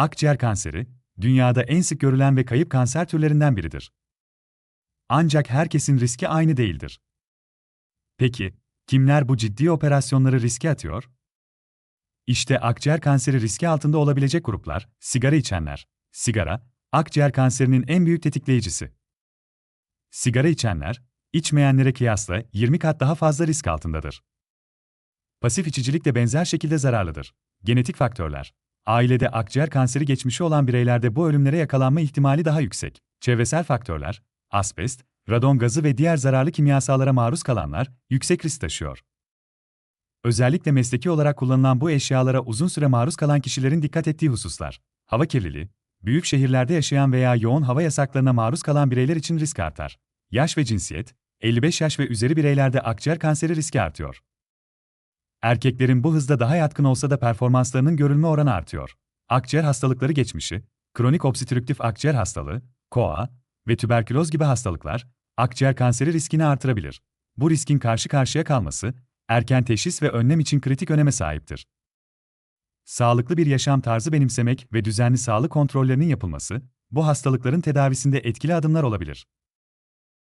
Akciğer kanseri, dünyada en sık görülen ve kayıp kanser türlerinden biridir. Ancak herkesin riski aynı değildir. Peki, kimler bu ciddi operasyonları riske atıyor? İşte akciğer kanseri riski altında olabilecek gruplar, sigara içenler. Sigara, akciğer kanserinin en büyük tetikleyicisi. Sigara içenler, içmeyenlere kıyasla 20 kat daha fazla risk altındadır. Pasif içicilik de benzer şekilde zararlıdır. Genetik faktörler. Ailede akciğer kanseri geçmişi olan bireylerde bu ölümlere yakalanma ihtimali daha yüksek. Çevresel faktörler, asbest, radon gazı ve diğer zararlı kimyasallara maruz kalanlar yüksek risk taşıyor. Özellikle mesleki olarak kullanılan bu eşyalara uzun süre maruz kalan kişilerin dikkat ettiği hususlar. Hava kirliliği, büyük şehirlerde yaşayan veya yoğun hava yasaklarına maruz kalan bireyler için risk artar. Yaş ve cinsiyet, 55 yaş ve üzeri bireylerde akciğer kanseri riski artıyor. Erkeklerin bu hızda daha yatkın olsa da performanslarının görülme oranı artıyor. Akciğer hastalıkları geçmişi, kronik obstrüktif akciğer hastalığı, KOA ve tüberküloz gibi hastalıklar, akciğer kanseri riskini artırabilir. Bu riskin karşı karşıya kalması, erken teşhis ve önlem için kritik öneme sahiptir. Sağlıklı bir yaşam tarzı benimsemek ve düzenli sağlık kontrollerinin yapılması, bu hastalıkların tedavisinde etkili adımlar olabilir.